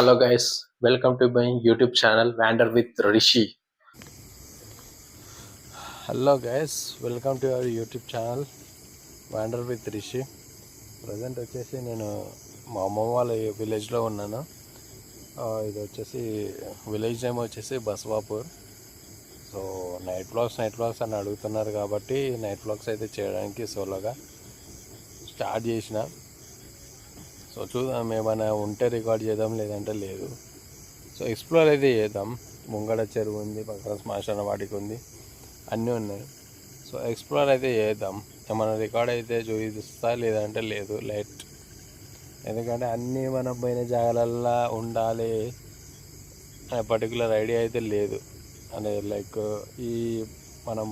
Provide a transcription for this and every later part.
Hello guys welcome to my YouTube channel wander with Rishi hello guys welcome to our YouTube channel wander with Rishi present వచ్చేసి నేను మా అమ్మమ్మ వాళ్ళ విలేజ్లో ఉన్నాను. ఇది వచ్చేసి విలేజ్ నేమ్ వచ్చేసి Baswapur. So night vlogs night vlogs అని అడుగుతున్నారు కాబట్టి నైట్ బ్లాగ్స్ అయితే చేయడానికి సోలోగా స్టార్ట్ చేసిన. సో చూద్దాం ఏమైనా ఉంటే రికార్డ్ చేద్దాం లేదంటే లేదు. సో ఎక్స్ప్లోర్ అయితే చేద్దాం. ముంగడ చెరువు ఉంది పక్కన శ్మశాన వాటికి ఉంది అన్నీ ఉన్నాయి. సో ఎక్స్ప్లోర్ అయితే చేద్దాం. ఏమైనా రికార్డ్ అయితే చూపిస్తా లేదంటే లేదు లైట్. ఎందుకంటే అన్నీ మనం పోయిన జాగాలల్లో ఉండాలి అనే పర్టికులర్ ఐడియా అయితే లేదు. అనే లైక్ ఈ మనం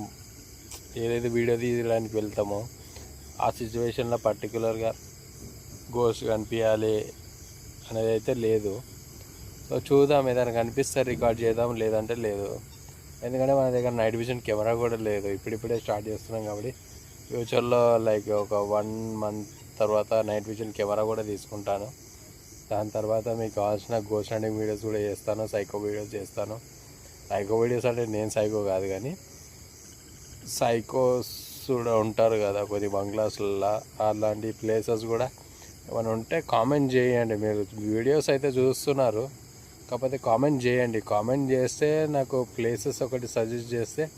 ఏదైతే వీడియో తీయడానికి వెళ్తామో ఆ సిచ్యువేషన్లో పర్టికులర్గా గోస్ కనిపించాలి అనేది అయితే లేదు. సో చూద్దాం ఏదైనా కనిపిస్తే రికార్డ్ చేద్దాం లేదంటే లేదు. ఎందుకంటే మన దగ్గర నైట్ విజన్ కెమెరా కూడా లేదు. ఇప్పుడిప్పుడే స్టార్ట్ చేస్తున్నాం కాబట్టి ఫ్యూచర్లో లైక్ ఒక వన్ మంత్ తర్వాత నైట్ విజన్ కెమెరా కూడా తీసుకుంటాను. దాని తర్వాత మీకు కావాల్సిన గోస్ హండింగ్ వీడియోస్ కూడా చేస్తాను సైకో వీడియోస్ చేస్తాను. సైకో వీడియోస్ అంటే నేను సైకో కాదు కానీ సైకోస్ కూడా ఉంటారు కదా కొద్ది బంగ్లాస్లలో అలాంటి ప్లేసెస్ కూడా ఏమైనా ఉంటే కామెంట్ చేయండి. మీరు వీడియోస్ అయితే చూస్తున్నారు. కాకపోతే కామెంట్ చేయండి. కామెంట్ చేస్తే నాకు ప్లేసెస్ ఒకటి సజెస్ట్ చేస్తే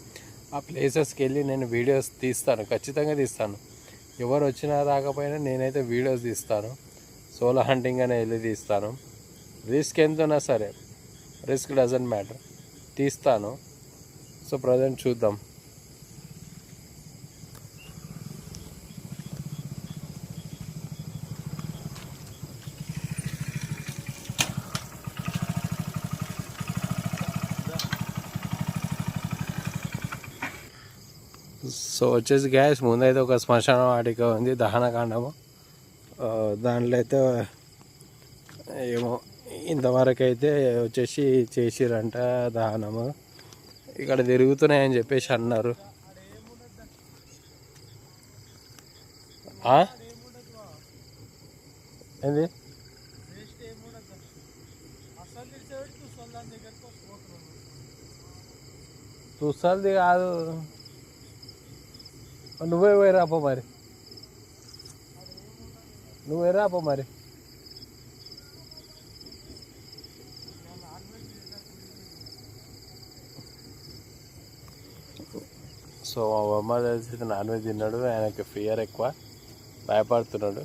ఆ ప్లేసెస్కి వెళ్ళి నేను వీడియోస్ తీస్తాను. ఖచ్చితంగా తీస్తాను. ఎవరు వచ్చినా రాకపోయినా నేనైతే వీడియోస్ తీస్తాను. సోలో హంటింగ్ అని వెళ్ళి తీస్తాను. రిస్క్ ఎంతున్నా సరే. Risk doesn't matter. తీస్తాను. సో ప్రజెంట్ చూద్దాం. సో వచ్చేసి గ్యాస్ ముందైతే ఒక శ్మశాన వాటిక ఉంది దహనకాండము. దాంట్లో అయితే ఏమో ఇంతవరకు అయితే వచ్చేసి చేసిరంట దహనము. ఇక్కడ తిరుగుతున్నాయని చెప్పేసి అన్నారు. ఏంది? చూస్తుంది కాదు. నువ్వే పోయి రాపో మరి. నువ్వే రాపో మరి. సో మా బొమ్మ తెలిసి నాన్ వెజ్ తిన్నాడు. ఆయనకి ఫియర్ ఎక్కువ. భయపడుతున్నాడు.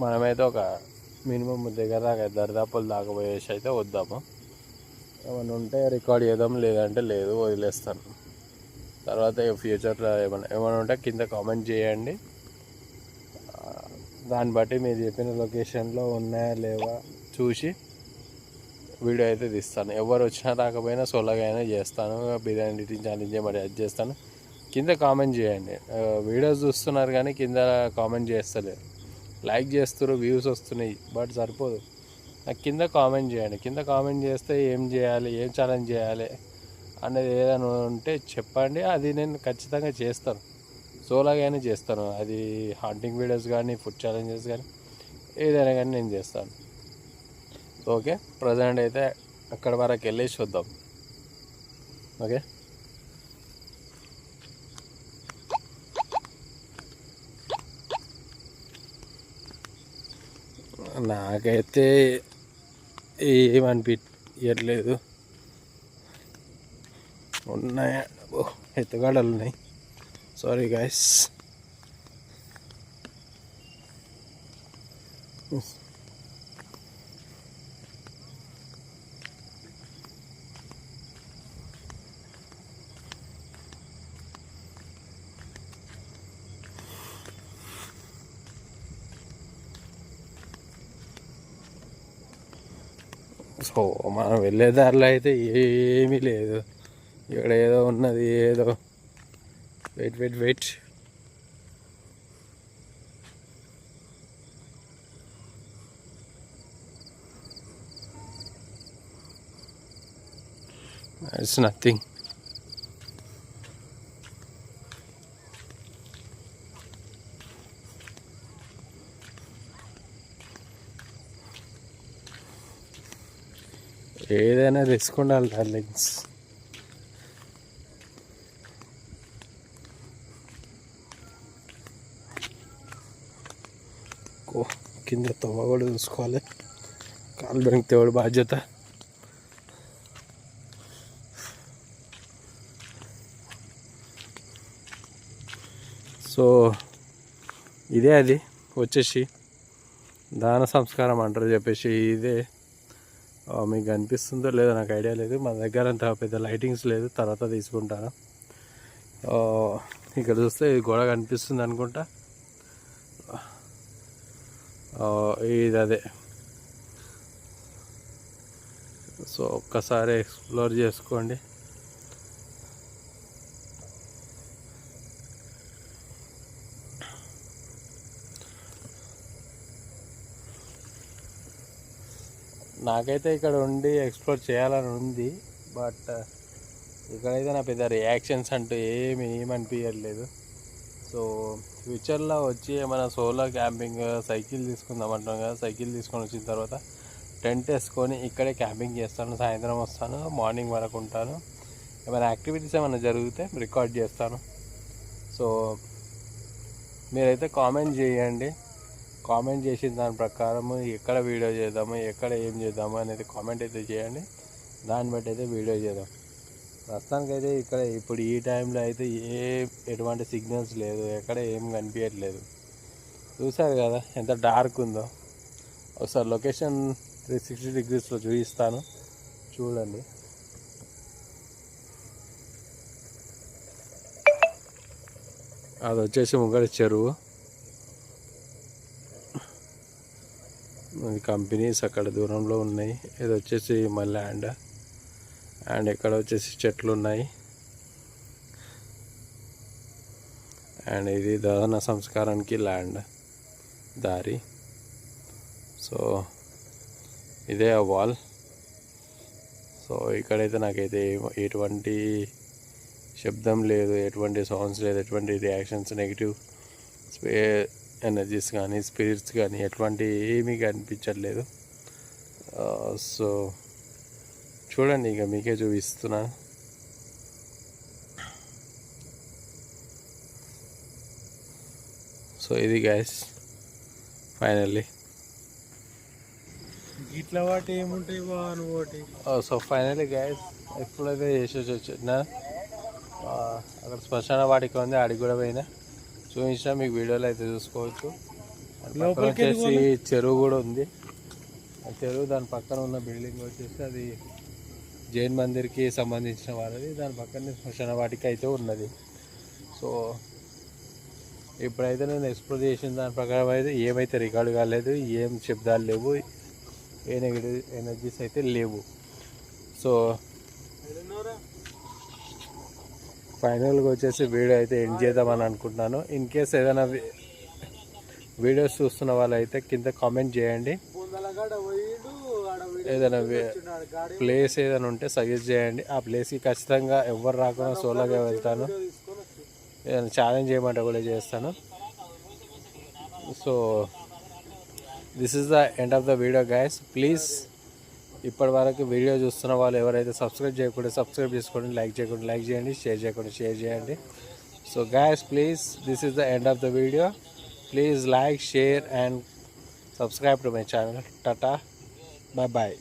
మనమైతే ఒక మినిమం దగ్గర దాకా దరిదాపులు దాకా పోయేసి అయితే వద్దాము. ఏమైనా ఉంటే రికార్డ్ చేద్దాం. లేదంటే లేదు వదిలేస్తాను. తర్వాత ఫ్యూచర్లో ఏమైనా ఏమైనా ఉంటే కింద కామెంట్ చేయండి. దాన్ని బట్టి మీరు చెప్పిన లొకేషన్లో ఉన్నాయా లేవా చూసి వీడియో అయితే తీస్తాను. ఎవరు వచ్చినా రాకపోయినా సోలోగా అయినా చేస్తాను. బిర్యానీ ఛాలెంజ్ మరి అది చేస్తాను. కింద కామెంట్ చేయండి. వీడియోస్ చూస్తున్నారు కానీ కింద కామెంట్ చేస్తలేరు. లైక్ చేస్తారు వ్యూస్ వస్తున్నాయి బట్ సరిపోదు. నాకు కింద కామెంట్ చేయండి. కింద కామెంట్ చేస్తే ఏం చేయాలి ఏం ఛాలెంజ్ చేయాలి? అనేది ఏదైనా ఉంటే చెప్పండి. అది నేను ఖచ్చితంగా చేస్తాను. సోలాగానే చేస్తాను. అది హంటింగ్ వీడియోస్ కానీ ఫుడ్ ఛాలెంజెస్ కానీ ఏదైనా కానీ నేను చేస్తాను. ఓకే? ప్రజెంట్ అయితే అక్కడ వరకు వెళ్ళేసి చూద్దాం. ఓకే? నాకైతే ఏమనిపించట్లేదు ఉన్నాయి ఓ ఎత్తుగాడలు ఉన్నాయి సారీ గాయస్ సో మనం వెళ్ళే దారిలో అయితే ఏమీ లేదు ఇక్కడ ఏదో ఉన్నది ఏదో. Wait wait wait it's nothing ఏదైనా రిస్క్ ఉండాలి డార్లింగ్స్. కింద తవ్వ కూడా చూసుకోవాలి. కాలు బెంక్ వాడు బాధ్యత. సో ఇదే అది వచ్చేసి దాన సంస్కారం అంటారు చెప్పేసి ఇదే. మీకు అనిపిస్తుందో లేదో నాకు ఐడియా లేదు. మా దగ్గర అంత పెద్ద లైటింగ్స్ లేదు. తర్వాత తీసుకుంటాను. ఇక్కడ చూస్తే ఇది గోడ కనిపిస్తుంది అనుకుంటా. ఇది అదే. సో ఒక్కసారి ఎక్స్ప్లోర్ చేసుకోండి. నాకైతే ఇక్కడ ఉండి ఎక్స్ప్లోర్ చేయాలని ఉంది బట్ ఇక్కడైతే నా పెద్ద రియాక్షన్స్ అంటూ ఏమి ఏమనిపించట్లేదు సో ఫ్యూచర్లో వచ్చి ఏమైనా సోలో క్యాంపింగ్ సైకిల్ తీసుకుందాం అంటాం కదా సైకిల్ తీసుకొని వచ్చిన తర్వాత టెంట్ వేసుకొని ఇక్కడే క్యాంపింగ్ చేస్తాను సాయంత్రం వస్తాను మార్నింగ్ వరకు ఉంటాను. ఏమైనా యాక్టివిటీస్ ఏమైనా జరిగితే రికార్డ్ చేస్తాను. సో మీరైతే కామెంట్ చేయండి. కామెంట్ చేసిన దాని ప్రకారము ఎక్కడ వీడియో చేద్దాము ఎక్కడ ఏం చేద్దాము అనేది కామెంట్ అయితే చేయండి. దాన్ని బట్టి అయితే వీడియో చేద్దాం. ప్రస్తుతానికైతే ఇక్కడ ఇప్పుడు ఈ టైంలో అయితే ఏ ఎటువంటి సిగ్నల్స్ లేదు ఎక్కడ ఏం కనిపించట్లేదు. చూసారు కదా ఎంత డార్క్ ఉందో. ఒకసారి లొకేషన్ త్రీ సిక్స్టీ డిగ్రీస్లో చూపిస్తాను. చూడండి. అది వచ్చేసి ముంగడి చెరువు. కంపెనీస్ అక్కడ దూరంలో ఉన్నాయి. ఇది వచ్చేసి మా ల్యాండ్ అండ్ ఇక్కడ వచ్చేసి చెట్లు ఉన్నాయి. అండ్ ఇది దహన సంస్కారానికి ల్యాండ్ దారి. సో ఇదే ఆ వాల్. సో ఇక్కడైతే నాకైతే ఎటువంటి శబ్దం లేదు ఎటువంటి సౌండ్స్ లేదు ఎటువంటి రియాక్షన్స్ నెగిటివ్ స్పే ఎనర్జీస్ కానీ స్పిరిట్స్ కానీ ఎటువంటి ఏమీ కనిపించట్లేదు. సో చూడండి ఇక మీకే చూపిస్తున్నా. సో ఇది గ్యాస్ ఫైనల్లీ ఇట్లా వాటి ఏముంటాయి సో ఫైనల్లీ గ్యాస్ ఎప్పుడైతే చేసేసి వచ్చిన అక్కడ శ్మశాన వాటికి ఉంది ఆడికి కూడా పోయినా. చూపించిన మీకు వీడియోలో అయితే చూసుకోవచ్చు. వచ్చేసి చెరువు కూడా ఉంది. ఆ చెరువు దాని పక్కన ఉన్న బిల్డింగ్ వచ్చేసి అది జైన్ మందిర్కి సంబంధించిన వాళ్ళది దాని పక్కనే శ్మశాన వాటిక అయితే ఉన్నది. సో ఇప్పుడైతే నేను ఎక్స్ప్లోర్ చేసిన దాని ప్రకారం అయితే ఏమైతే రికార్డు కాలేదు ఏం శబ్దాలు లేవు ఏ నెగిటివ్ ఎనర్జీస్ అయితే లేవు. సో ఫైనల్గా వచ్చేసి వీడియో అయితే ఎండ్ చేద్దామని అనుకుంటున్నాను. ఇన్ కేస్ ఏదైనా వీడియోస్ చూస్తున్న వాళ్ళు అయితే కింద కామెంట్ చేయండి. ఏదైనా ప్లేస్ ఏదైనా ఉంటే సజెస్ట్ చేయండి. ఆ ప్లేస్కి ఖచ్చితంగా ఎవరు రాకుండా సోలోగా వెళ్తాను. ఏదైనా ఛాలెంజ్ చేయమంటే కూడా చేస్తాను. So this is the end of the video guys please ఇప్పటి వరకు వీడియో చూస్తున్న వాళ్ళు ఎవరైతే సబ్స్క్రైబ్ చేయకుండా సబ్స్క్రైబ్ చేసుకోండి లైక్ చేయకుండా లైక్ చేయండి షేర్ చేయకుండా షేర్ చేయండి. So guys please this is the end of the video please like share and subscribe to my channel Tata Bye-bye.